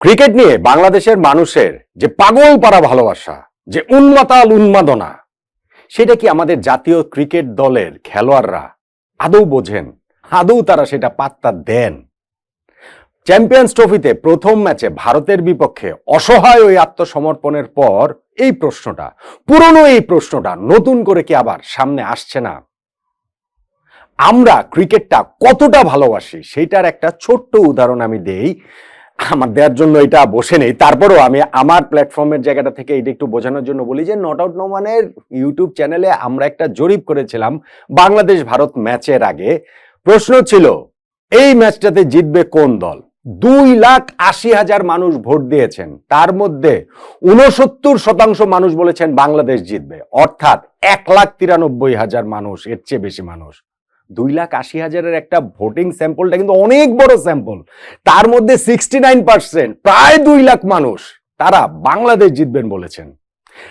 Cricket নিয়ে বাংলাদেশের মানুষের যে পাগল পাড়া ভালোবাসা, যে উন্মাতাল উন্মাদনা, সেটা কি আমাদের জাতীয় ক্রিকেট দলের খেলোয়াড়রা আদৌ বোঝেন? আদৌ তারা সেটা পাত্তা দেন? চ্যাম্পিয়ন্স ট্রফিতে প্রথম ম্যাচে ভারতের বিপক্ষে অসহায় ওই আত্মসমর্পণের পর এই প্রশ্নটা, পুরনো এই প্রশ্নটা নতুন করে কি আবার সামনে আসছে না? আমরা ক্রিকেটটা কতটা ভালোবাসি, সেটার একটা ছোট্ট উদাহরণ আমি দেই। আমার দেওয়ার জন্য এটা বসে নেই। তারপরেও আমি আমার প্ল্যাটফর্মের জায়গাটা থেকে এটা একটু বোঝানোর জন্য বলি যে নট আউট নোমানের ইউটিউব চ্যানেলে আমরা একটা জরিপ করেছিলাম বাংলাদেশ ভারত ম্যাচের আগে। প্রশ্ন ছিল, এই ম্যাচটাতে জিতবে কোন দল? দুই লাখ আশি হাজার মানুষ ভোট দিয়েছেন। তার মধ্যে উনসত্তর শতাংশ মানুষ বলেছেন বাংলাদেশ জিতবে। অর্থাৎ এক লাখ তিরানব্বই হাজার মানুষ, এর চেয়ে বেশি মানুষ। দুই লাখ আশি হাজারের একটা ভোটিং স্যাম্পলটা কিন্তু অনেক বড় স্যাম্পল তার মধ্যে সিক্সটি নাইন পার্সেন্ট প্রায় দুই লাখ মানুষ, তারা বাংলাদেশ জিতবেন বলেছেন।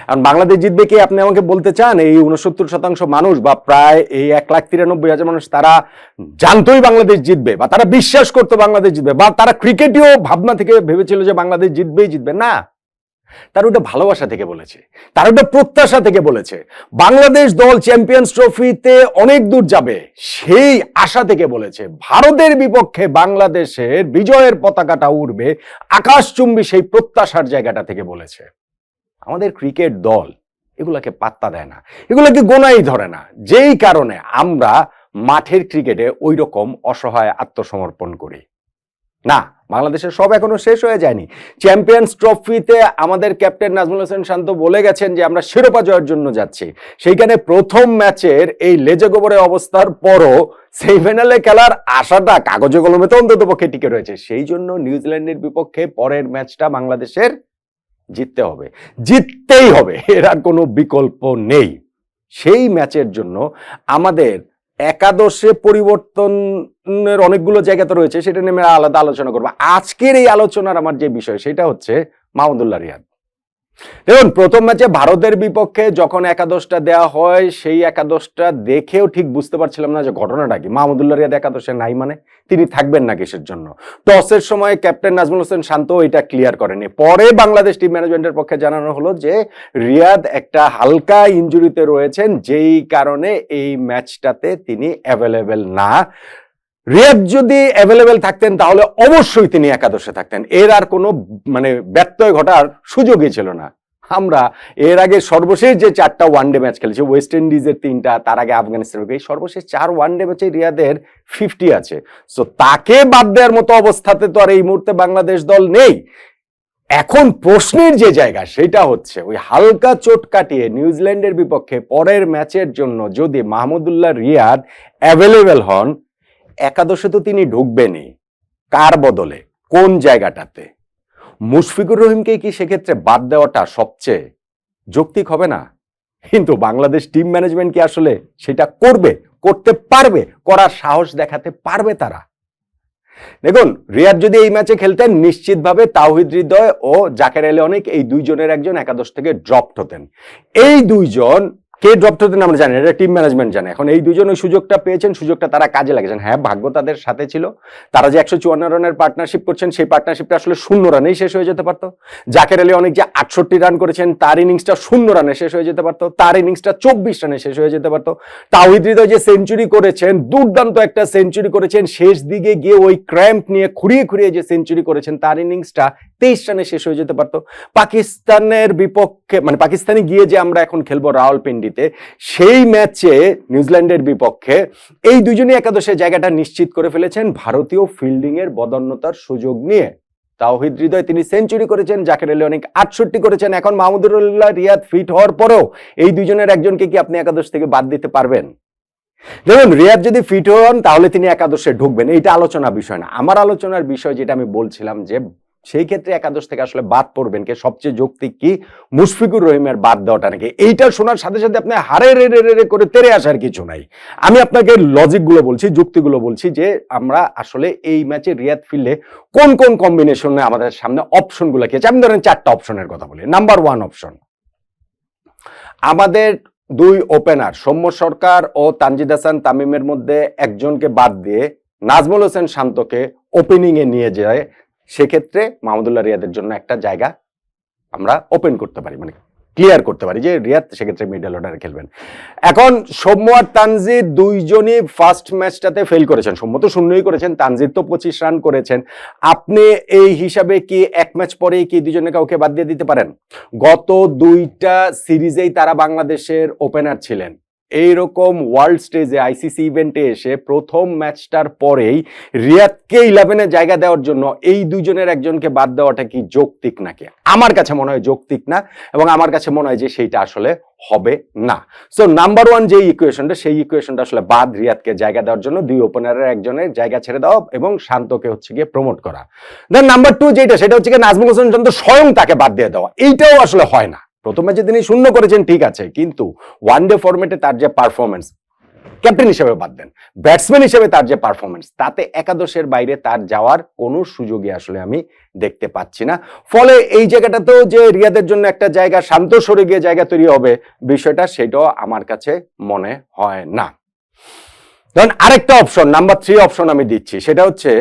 কারণ বাংলাদেশ জিতবে কি? আপনি আমাকে বলতে চান, এই উনসত্তর শতাংশ মানুষ বা প্রায় এই এক লাখ তিরানব্বই হাজার মানুষ, তারা জানতোই বাংলাদেশ জিতবে বা তারা বিশ্বাস করতো বাংলাদেশ জিতবে বা তারা ক্রিকেটেও ভাবনা থেকে ভেবেছিল যে বাংলাদেশ জিতবেই জিতবে। না তার ওটা ভালোবাসা থেকে বলেছে, তার ওটা প্রত্যাশা থেকে বলেছে। বাংলাদেশ দল চ্যাম্পিয়ন্স ট্রফিতে অনেক দূর যাবে, সেই আশা থেকে বলেছে। ভারতের বিপক্ষে বাংলাদেশের বিজয়ের পতাকাটা উড়বে আকাশচুম্বী সেই প্রত্যাশার জায়গাটা থেকে বলেছে। আমাদের ক্রিকেট দল এগুলাকে পাত্তা দেয় না, এগুলোকে গোনাই ধরে না। যেই কারণে আমরা মাঠের ক্রিকেটে ওই রকম অসহায় আত্মসমর্পণ করি। না বাংলাদেশের সব এখনও শেষ হয়ে যায়নি। চ্যাম্পিয়ন্স ট্রফিতে আমাদের ক্যাপ্টেন নাজমুল হোসেন শান্ত বলে গেছেন যে আমরা শিরোপা জয়ের জন্য যাচ্ছি। সেইখানে প্রথম ম্যাচের এই লেজে গোবরে অবস্থার পরও সেমিফাইনালে খেলার আশাটা কাগজে কলমে তো অন্তত পক্ষে টিকে রয়েছে। সেই জন্য নিউজিল্যান্ডের বিপক্ষে পরের ম্যাচটা বাংলাদেশের জিততে হবে। জিততেই হবে, এর আর কোনো বিকল্প নেই। সেই ম্যাচের জন্য আমাদের একাদশে পরিবর্তনের অনেকগুলো জায়গা তো রয়েছে, সেটা নিয়ে আমরা আলাদা আলোচনা করব। আজকের এই আলোচনার আমার যে বিষয়, সেটা হচ্ছে মাহমুদুল্লাহ রিয়াদ। দেখুন, প্রথম ম্যাচে ভারতের বিপক্ষে যখন একাদশটা দেওয়া হয়, সেই একাদশটা দেখেও ঠিক বুঝতে পারছিলাম না যে ঘটনাটা কি। মাহমুদুল্লাহ রিয়াদ একাদশে নাই মানে তিনি থাকবেন না কিসের জন্য। টসের সময় ক্যাপ্টেন নাজমুল হোসেন শান্ত এটা ক্লিয়ার করেনি। পরে বাংলাদেশ টিম ম্যানেজমেন্টের পক্ষে জানানো হলো যে, রিয়াদ একটা হালকা ইনজুরিতে রয়েছেন, যেই কারণে এই ম্যাচটাতে তিনি অ্যাভেলেবেল না। রিয়াদ যদি অ্যাভেলেবেল থাকতেন, তাহলে অবশ্যই তিনি একাদশে থাকতেন। এর আর কোনো মানে ব্যত্যয় ঘটার সুযোগই ছিল না। আমরা এর আগে সর্বশেষ যে চারটা ওয়ানডে ম্যাচ খেলেছি ওয়েস্ট ইন্ডিজের তিনটা, তার আগে আফগানিস্তানের এই সর্বশেষ চার ওয়ানডে ম্যাচে রিয়াদের ফিফটি আছে। সো তাকে বাদ দেওয়ার মতো অবস্থাতে তো আর এই মুহূর্তে বাংলাদেশ দল নেই। এখন প্রশ্নের যে জায়গা, সেটা হচ্ছে, ওই হালকা চোট কাটিয়ে নিউজিল্যান্ডের বিপক্ষে পরের ম্যাচের জন্য যদি মাহমুদুল্লাহ রিয়াদ অ্যাভেলেবেল হন একাদশে তো তিনি ঢুকবেনই। কার বদলে? কোন জায়গাটাতে? মুশফিকুর রহিমকে কি সেক্ষেত্রে বাদ দেওয়াটা সবচেয়ে যৌক্তিক হবে না? কিন্তু বাংলাদেশ টিম ম্যানেজমেন্ট কি আসলে সেটা করবে, করতে পারবে, করার সাহস দেখাতে পারবে তারা? দেখুন, রিয়াদ যদি এই ম্যাচে খেলতেন, নিশ্চিতভাবে তাওহিদ হৃদয় ও জাকের আলী অনেক এই দুইজনের একজন একাদশ থেকে ড্রপড হতেন। এই দুইজন কে ড্রপড হতেন আমরা জানি এটা টিম ম্যানেজমেন্ট জানে। এখন এই দুজন ওই সুযোগটা পেয়েছেন, সুযোগটা তারা কাজে লাগিয়েছেন। হ্যাঁ ভাগ্য তাদের সাথে ছিল। তারা যে একশো চুয়ান্ন রানের পার্টনারশিপ করছেন, সেই পার্টনারশিপটা আসলে শূন্য রানেই শেষ হয়ে যেতে পারতো। জাকের আলী অনেক যে আটষট্টি রান করেছেন, তার ইনিংসটা শূন্য রানে শেষ হয়ে যেতে পারতো। তার ইনিংসটা চব্বিশ রানে শেষ হয়ে যেতে পারতো। তাওহিদ হৃদয় যে সেঞ্চুরি করেছেন, দুর্দান্ত একটা সেঞ্চুরি করেছেন, শেষ দিকে গিয়ে ওই ক্র্যাম্প নিয়ে খুঁড়িয়ে খুঁড়িয়ে যে সেঞ্চুরি করেছেন, তার ইনিংসটা তেইশ রানে শেষ হয়ে যেতে পারতো। পাকিস্তানের বিপক্ষে মানে পাকিস্তানে গিয়ে যে আমরা এখন খেলব রাওয়ালপিন্ডিতে, সেই ম্যাচে নিউজিল্যান্ডের বিপক্ষে এই দুজনই একাদশের জায়গাটা নিশ্চিত করে ফেলেছেন ভারতীয় ফিল্ডিং এর বদন্যতার সুযোগ নিয়ে। তাওহিদ হৃদয় তিনি সেঞ্চুরি করেছেন, জাকের আলী অনেক আটষট্টি করেছেন, এখন মাহমুদুল্লাহ রিয়াদ ফিট হওয়ার পরেও এই দুজনের একজনকে কি আপনি একাদশ থেকে বাদ দিতে পারবেন? দেখুন, রিয়াদ যদি ফিট হন তাহলে তিনি একাদশে ঢুকবেন, এইটা আলোচনা বিষয় না। আমার আলোচনার বিষয় যেটা আমি বলছিলাম যে সেই ক্ষেত্রে একাদশ থেকে আসলে বাদ পড়বেন কে? সবচেয়ে যৌক্তিক কি? মুশফিকুর রহিমের বাদ দেওয়াটা নাকি? এইটা শোনার সাথে সাথে আপনি হারে রে রে রে করে তেরে আসার কিছু নাই। আমি আপনাকে লজিকগুলো বলছি যুক্তিগুলো বলছি যে আমরা আসলে এই ম্যাচে রিয়াদ ফিল্ডে কোন কোন কম্বিনেশনে আমাদের সামনে অপশনগুলো কি আছে? আমি ধরেন চারটা অপশনের কথা বলি। নাম্বার ওয়ান অপশন আমাদের দুই ওপেনার সৌম্য সরকার ও তানজিদ হাসান তামিমের মধ্যে একজনকে বাদ দিয়ে নাজমুল হোসেন শান্তকে ওপেনিং এ নিয়ে যায় সেক্ষেত্রে মাহমুদুল্লাহ রিয়াদের জন্য একটা জায়গা আমরা ওপেন করতে পারি মানে ক্লিয়ার করতে পারি যে রিয়াদ সেক্ষেত্রে মিডল অর্ডারে খেলবেন। এখন সৌম্য আর তানজিদ দুইজনই ফার্স্ট ম্যাচটাতে ফেল করেছেন। সৌম্য তো শূন্যই করেছেন, তানজিদ তো পঁচিশ রান করেছেন। আপনি এই হিসাবে কি এক ম্যাচ পরেই কি দুজনে কাউকে বাদ দিয়ে দিতে পারেন? গত দুইটা সিরিজেই তারা বাংলাদেশের ওপেনার ছিলেন। এইরকম ওয়ার্ল্ড স্টেজে আইসিসি ইভেন্টে এসে প্রথম ম্যাচটার পরেই রিয়াদকে ইলেভেনে জায়গা দেওয়ার জন্য এই দুজনের একজনকে বাদ দেওয়াটা কি যৌক্তিক নাকি? আমার কাছে মনে হয় যৌক্তিক না এবং আমার কাছে মনে হয় যে সেইটা আসলে হবে না। সো নাম্বার ওয়ান যে ইকুয়েশনটা সেই ইকুয়েশনটা আসলে বাদ রিয়াদকে জায়গা দেওয়ার জন্য, দুই ওপেনারের একজনের জায়গা ছেড়ে দেওয়া এবং শান্তকে হচ্ছে গিয়ে প্রমোট করা। দেন নাম্বার টু যেটা সেটা হচ্ছে গিয়ে নাজমুল হোসেন শান্ত স্বয়ং তাকে বাদ দিয়ে দেওয়া। এইটাও আসলে হয় না। প্রথম ম্যাচে তিনি শূন্য করেছেন, ঠিক আছে, কিন্তু ওয়ান ডে ফরম্যাটে তার যে পারফরমেন্স ক্যাপ্টেন হিসেবে বাদ দেন ব্যাটসম্যান হিসেবে তার যে পারফরমেন্স তাতে একাদশের বাইরে তার যাওয়ার কোনো সুযোগই আসলে আমি দেখতে পাচ্ছি না। ফলে এই জায়গাটাতেও যে রিয়াদের জন্য একটা জায়গা শান্ত সরে গিয়ে জায়গা তৈরি হবে বিষয়টা, সেটাও আমার কাছে মনে হয় না। ধরুন আরেকটা অপশন নাম্বার থ্রি অপশন আমি দিচ্ছি, সেটা হচ্ছে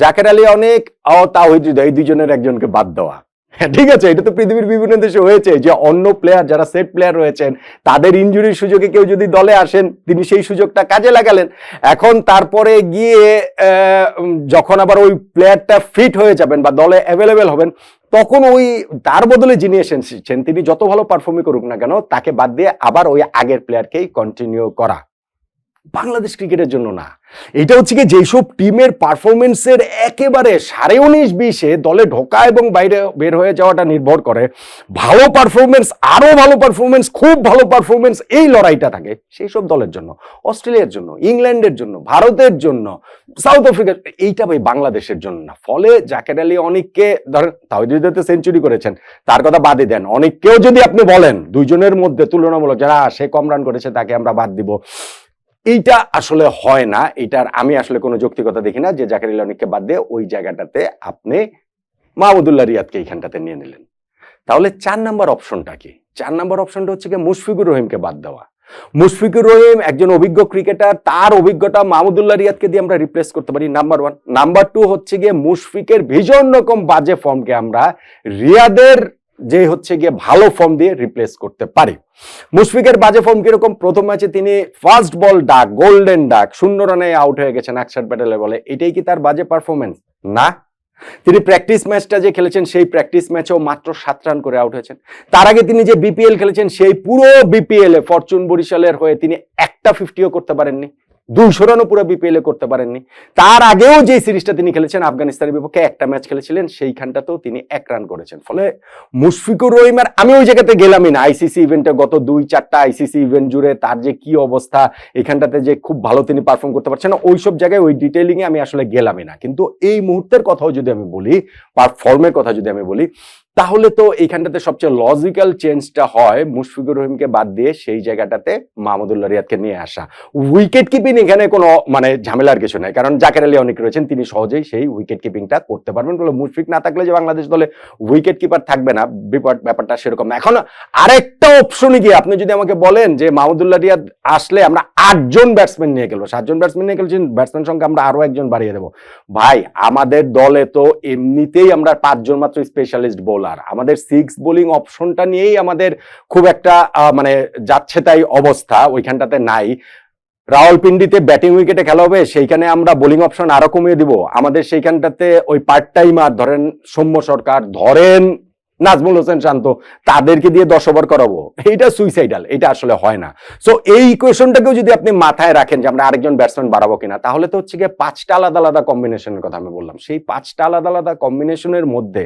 জাকের আলী অনেক ও তাহিদ এই দুজনের একজনকে বাদ দেওয়া। হ্যাঁ, ঠিক আছে এটা তো পৃথিবীর বিভিন্ন দেশে হয়েছে যে অন্য প্লেয়ার যারা সেট প্লেয়ার রয়েছেন তাদের ইনজুরির সুযোগে কেউ যদি দলে আসেন তিনি সেই সুযোগটা কাজে লাগালেন। এখন তারপরে গিয়ে যখন আবার ওই প্লেয়ারটা ফিট হয়ে যাবেন বা দলে অ্যাভেলেবেল হবেন তখন ওই তার বদলে যিনি এসেছেন তিনি যত ভালো পারফর্মই করুক না কেন তাকে বাদ দিয়ে আবার ওই আগের প্লেয়ারকেই কন্টিনিউ করা। বাংলাদেশ ক্রিকেটের জন্য না। এটা হচ্ছে কি যেসব টিমের পারফরমেন্সের একেবারে সাড়ে উনিশ বিশে দলে ঢোকা এবং বাইরে বের হয়ে যাওয়াটা নির্ভর করে। ভালো পারফরমেন্স, আরও ভালো পারফরমেন্স, খুব ভালো পারফরমেন্স এই লড়াইটা থাকে সেই সব দলের জন্য, অস্ট্রেলিয়ার জন্য, ইংল্যান্ডের জন্য, ভারতের জন্য, সাউথ আফ্রিকার এইটা ভাই বাংলাদেশের জন্য না। ফলে জাকের আলী অনেককে ধরেন তাহিদুদ্দিতে সেঞ্চুরি করেছেন, তার কথা বাদই দেন। অনেককেও যদি আপনি বলেন, দুইজনের মধ্যে তুলনামূলক যারা সে কম রান করেছে তাকে আমরা বাদ দিব। এইটা আসলে হয় না। এটার আমি আসলে কোনো যৌক্তিকতা দেখি না যে জাকের আলী অনেককে বাদ দিয়ে ওই জায়গাটাতে আপনি মাহমুদুল্লাহ রিয়াদকে এইখানটাতে নিয়ে নিলেন। তাহলে চার নাম্বার অপশনটা কি? চার নাম্বার অপশনটা হচ্ছে কি মুশফিকুর রহিমকে বাদ দেওয়া। মুশফিকুর রহিম একজন অভিজ্ঞ ক্রিকেটার, তার অভিজ্ঞতা মাহমুদুল্লাহ রিয়াদকে দিয়ে আমরা রিপ্লেস করতে পারি। নাম্বার ওয়ান নাম্বার টু হচ্ছে গিয়ে মুশফিকের ভীষণ রকম বাজে ফর্মকে আমরা রিয়াদের যে হচ্ছে গিয়ে ভালো ফর্ম দিয়ে রিপ্লেস করতে পারে। মুশফিকের বাজে ফর্ম কীরকম? প্রথম ম্যাচে তিনি ফার্স্ট বল ডাক গোল্ডেন ডাক, শূন্য রানে আউট হয়ে গেছেন একশাট ব্যাটেলের বলে। এটাই কি তার বাজে পারফরমেন্স না। তিনি প্র্যাকটিস ম্যাচটা যে খেলেছেন, সেই প্র্যাকটিস ম্যাচেও মাত্র সাত রান করে আউট হয়েছেন। তার আগে তিনি যে বিপিএল খেলেছেন, সেই পুরো বিপিএল ফরচুন বরিশালের হয়ে তিনি একটা ফিফটিও করতে পারেননি। দুইশো রানও পুরো বিপিএল করতে পারেননি। তার আগেও যে সিরিজটা তিনি খেলেছেন, আফগানিস্তানের বিপক্ষে একটা ম্যাচ খেলেছিলেন, সেইখানটাতেও তিনি এক রান করেছেন। ফলে মুশফিকুর রহিমার, আমি ওই জায়গাতে গেলামই না আইসিসি ইভেন্টে গত দুই চারটা আইসিসি ইভেন্ট জুড়ে তার যে কি অবস্থা, এখানটাতে যে খুব ভালো তিনি পারফর্ম করতে পারছেন না ওইসব জায়গায় ওই ডিটেইলিং এ আমি আসলে গেলামই না। কিন্তু এই মুহূর্তের কথাও যদি আমি বলি পারফর্মের কথা যদি আমি বলি তাহলে তো এইখানটাতে সবচেয়ে লজিক্যাল চেঞ্জটা হয়, মুশফিকুর রহিমকে বাদ দিয়ে সেই জায়গাটাতে মাহমুদুল্লাহ রিয়াদকে নিয়ে আসা। উইকেট কিপিং এখানে কোনো মানে ঝামেলার কিছু নাই, কারণ জাকের আলী অনেক রয়েছেন, তিনি সহজেই সেই উইকেট কিপিংটা করতে পারবেন। বলে মুশফিক না থাকলে যে বাংলাদেশ দলে উইকেট কিপার থাকবে না, বিপদ, ব্যাপারটা সেরকম না। এখন আরেকটা অপশনে গিয়ে আপনি যদি আমাকে বলেন যে মাহমুদুল্লাহ রিয়াদ আসলে আমরা আটজন ব্যাটসম্যান নিয়ে গেলবো সাতজন ব্যাটসম্যান নিয়ে গেলেছেন ব্যাটসম্যান সংখ্যা আমরা আরও একজন বাড়িয়ে দেবো। ভাই, আমাদের দলে তো এমনিতেই আমরা পাঁচজন মাত্র স্পেশালিস্ট বোলার আমাদের সিক্স বোলিং অপশনটা নিয়েই আমাদের খুব একটা মানে যাচ্ছে তাই অবস্থা, ওইখানটাতে নাই। রাওয়ালপিন্ডিতে ব্যাটিং উইকেটে খেলা হবে, সেইখানে আমরা বোলিং অপশন আরও কমিয়ে দিব। আমাদের সেইখানটাতে ওই পার্ট টাইমার ধরেন সৌম্য সরকার, ধরেন নাজমুল হোসেন শান্ত, তাদেরকে দিয়ে দশ ওভার করাবো। এইটা সুইসাইডাল এটা আসলে হয় না। সো এই ইকুয়েশনটাকেও যদি আপনি মাথায় রাখেন যে আমরা আরেকজন ব্যাটসম্যান বাড়াবো কিনা, তাহলে তো হচ্ছে গিয়ে পাঁচটা আলাদা আলাদা কম্বিনেশনের কথা আমি বললাম। সেই পাঁচটা আলাদা আলাদা কম্বিনেশনের মধ্যে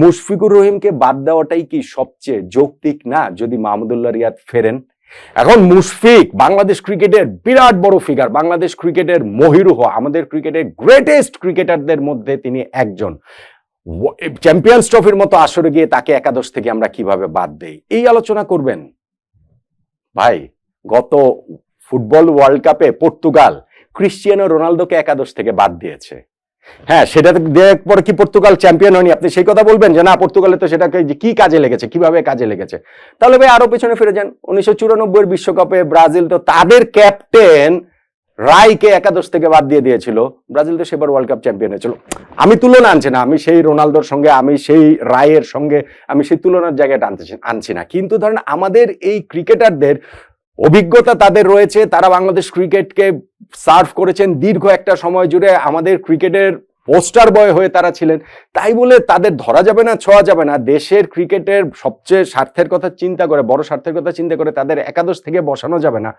মুশফিকুর রহিমকে বাদ দেওয়াটাই কি সবচেয়ে যৌক্তিক? না, যদি মাহমুদুল্লাহ রিয়াদ ফেরেন। এখন মুশফিক, বাংলাদেশ ক্রিকেটের বিরাট বড় ফিগার বাংলাদেশ ক্রিকেটের মহিরুহ আমাদের ক্রিকেটের গ্রেটেস্ট ক্রিকেটারদের মধ্যে তিনি একজন। চ্যাম্পিয়ন্স ট্রফির মতো আসরে গিয়ে তাকে একাদশ থেকে আমরা কীভাবে বাদ দেই? এই আলোচনা করবেন। ভাই, গত ফুটবল ওয়ার্ল্ড কাপে পর্তুগাল ক্রিশ্চিয়ানো রোনালদোকে একাদশ থেকে বাদ দিয়েছে। হ্যাঁ সেটা দেওয়ার পর কি পর্তুগাল চ্যাম্পিয়ন হয়নি। আপনি সেই কথা বলবেন যে না, পর্তুগালে তো সেটাকে কি কাজে লেগেছে, কীভাবে কাজে লেগেছে? তাহলে ভাই আরও পেছনে ফিরে যান। উনিশশো বিশ্বকাপে ব্রাজিল তো তাদের ক্যাপ্টেন রায়কে একাদশ থেকে বাদ দিয়ে দিয়েছিল। ব্রাজিল তো সেবার ওয়ার্ল্ড কাপ চ্যাম্পিয়ন হয়েছিল। আমি তুলনা আনছি না, আমি সেই রোনালদোর সঙ্গে, আমি সেই রায়ের সঙ্গে, আমি সেই তুলনার জায়গাটা আনতে আনছি না। কিন্তু ধরেন আমাদের এই ক্রিকেটারদের অভিজ্ঞতা তাদের রয়েছে। তারা বাংলাদেশ ক্রিকেটকে সার্ভ করেছেন দীর্ঘ একটা সময় জুড়ে। আমাদের ক্রিকেটের পোস্টার বয় হয়ে তারা ছিলেন। তাই বলে তাদের ধরা যাবে না, ছোঁয়া যাবে না। দেশের ক্রিকেটের সবচেয়ে স্বার্থের কথা চিন্তা করে, বড় স্বার্থের কথা চিন্তা করে তাদের একাদশ থেকে বসানো যাবে না।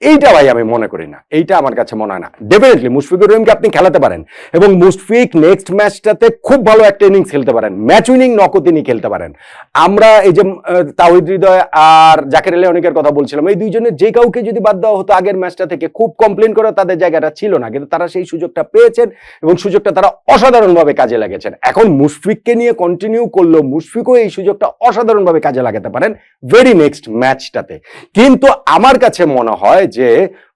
এইটা ভাই আমি মনে করি না। এইটা আমার কাছে মনে হয় না। ডেফিনেটলি মুশফিকুর রহিমকে আপনি খেলাতে পারেন এবং মুশফিক নেক্সট ম্যাচটাতে খুব ভালো একটা ইনিংস খেলতে পারেন। ম্যাচ উইনিং নকও তিনি খেলতে পারেন। আমরা এই যে আহ, তাওহিদ হৃদয় আর জাকের আলী অনেকের কথা বলছিলাম এই দুইজনের যে কাউকে যদি বাদ দেওয়া হতো আগের ম্যাচটা থেকে খুব কমপ্লেন করে তাদের জায়গাটা ছিল না। কিন্তু তারা সেই সুযোগটা পেয়েছেন এবং সুযোগটা তারা অসাধারণভাবে কাজে লাগিয়েছেন এখন মুশফিককে নিয়ে কন্টিনিউ করলেও মুশফিকও এই সুযোগটা অসাধারণভাবে কাজে লাগাতে পারেন ভেরি নেক্সট ম্যাচটাতে কিন্তু আমার কাছে মনে হয় যে,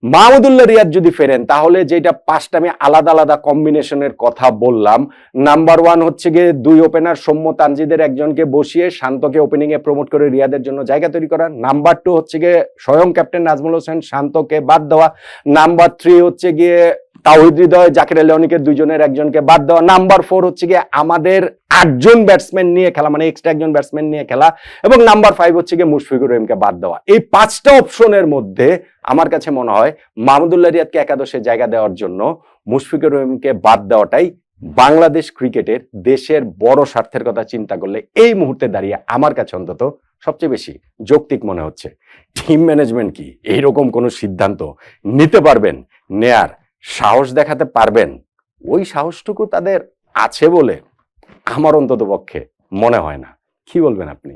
মাহমুদুল্লাহ রিয়াদ যদি ফেরেন, তাহলে যেটা পাঁচটা আমি আলাদা আলাদা কম্বিনেশনের কথা বললাম, নাম্বার ওয়ান হচ্ছে গিয়ে দুই ওপেনার সৌম্য তানজিদের একজনকে বসিয়ে শান্তকে ওপেনিং এ প্রমোট করে রিয়াদের জন্য জায়গা তৈরি করা। নাম্বার টু হচ্ছে গিয়ে স্বয়ং ক্যাপ্টেন নাজমুল হোসেন শান্তকে বাদ দেওয়া। নাম্বার থ্রি হচ্ছে গিয়ে তাওহিদ হৃদয় জাকির আলী দুইজনের একজনকে বাদ দেওয়া। নাম্বার ফোর হচ্ছে গিয়ে আমাদের আটজন ব্যাটসম্যান নিয়ে খেলা মানে এক্সট্রা একজন ব্যাটসম্যান নিয়ে খেলা। এবং নাম্বার ফাইভ হচ্ছে গিয়ে মুশফিকুর রহিমকে বাদ দেওয়া। এই পাঁচটা অপশনের মধ্যে আমার কাছে মনে হয় মাহমুদুল্লাহ রিয়াদকে একাদশে জায়গা দেওয়ার জন্য মুশফিকুর রহিমকে বাদ দেওয়াটাই বাংলাদেশ ক্রিকেটের দেশের বড় স্বার্থের কথা চিন্তা করলে এই মুহূর্তে দাঁড়িয়ে আমার কাছে অন্তত সবচেয়ে বেশি যৌক্তিক মনে হচ্ছে। টিম ম্যানেজমেন্ট কি? এইরকম কোনো সিদ্ধান্ত নিতে পারবেন? নেয়ার সাহস দেখাতে পারবেন, ওই সাহসটুকু তাদের আছে বলে আমার অন্তত পক্ষে মনে হয় না। কি বলবেন আপনি?